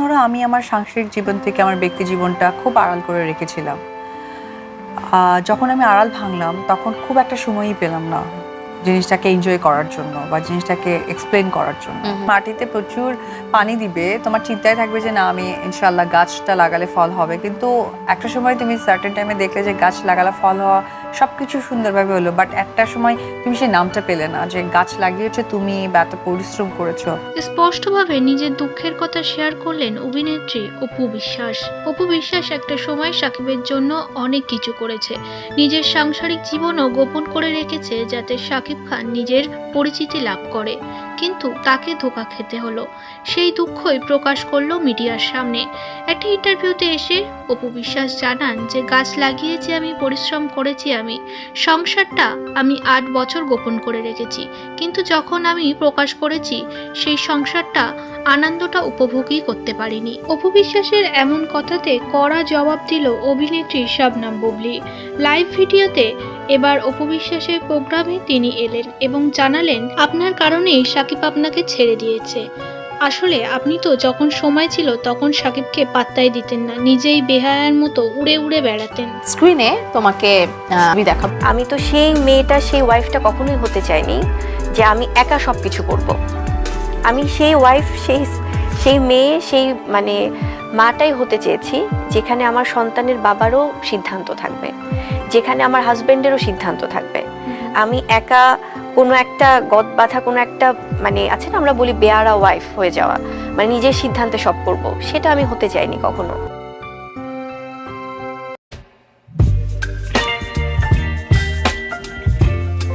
ধরো আমি আমার সাংসারিক জীবন থেকে আমার ব্যক্তি জীবনটা খুব আড়াল করে রেখেছিলাম। যখন আমি আড়াল ভাঙলাম তখন খুব একটা সময়ই পেলাম না জিনিসটাকে এনজয় করার জন্য বা জিনিসটাকে এক্সপ্লেন করার জন্য। মাটিতে প্রচুর পানি দিবে তোমার চিন্তায় থাকবে যে না আমি ইনশাল্লাহ গাছটা লাগালে ফল হবে। কিন্তু একটা সময় তুমি সার্টেন টাইমে দেখলে যে গাছ লাগালে ফল হওয়া সব কিছু সুন্দরভাবে হলো বাট একটা সময় তুমি সেই নামটা পেলে না যে গাছ লাগিয়েছো তুমি বা এত পরিশ্রম করেছ। স্পষ্টভাবে নিজের দুঃখের কথা শেয়ার করলেন অভিনেত্রী অপু বিশ্বাস। অপু বিশ্বাস একটা সময় সাকিবের জন্য অনেক কিছু করেছে। নিজের সাংসারিক জীবনও গোপন করে রেখেছে যাতে সাকিব খান নিজের পরিচিতি লাভ করে। কিন্তু তাকে ধোকা খেতে হলো। সেই দুঃখই প্রকাশ করল মিডিয়ার সামনে। একটা ইন্টারভিউতে এসে অপু বিশ্বাস জানান যে, গাছ লাগিয়েছি আমি পরিশ্রম করেছি আমি, সংসারটা আমি আট বছর গোপন করে রেখেছি। কিন্তু যখন আমি প্রকাশ করেছি, সেই সংসারটা আনন্দটা উপভোগই করতে পারিনি। অপু বিশ্বাসের এমন কথাতে কড়া জবাব দিল অভিনেত্রী শবনাম বুবলি। লাইভ ভিডিওতে এবার অপু বিশ্বাসের প্রোগ্রামে তিনি এলেন এবং জানালেন, আপনার কারণেই সাকিব আপনাকে ছেড়ে দিয়েছে। আসলে আপনি তো যখন সময় ছিল তখন সাকিবকে পাত্তাই দিতেন না নিজেই বেহায়ার মতো উড়ে উড়ে বেড়াতেন। স্ক্রিনে তোমাকে আমি দেখাবো। আমি তো সেই মেয়েটা সেই ওয়াইফটা কখনোই হতে চাইনি যে আমি একা সব কিছু করব। আমি সেই ওয়াইফ সেই সেই মেয়ে সেই মানে মাটাই হতে চেয়েছি যেখানে আমার সন্তানের বাবারও সিদ্ধান্ত থাকবে যেখানে আমার হাজবেন্ডেরও সিদ্ধান্ত থাকবে। আমি একা কোনো একটা গদ বাঁধা, কোনো একটা মানে আছে না, আমরা বলি বেয়ারা ওয়াইফ হয়ে যাওয়া মানে নিজের সিদ্ধান্তে সব করব, সেটা আমি হতে চাইনি কখনো।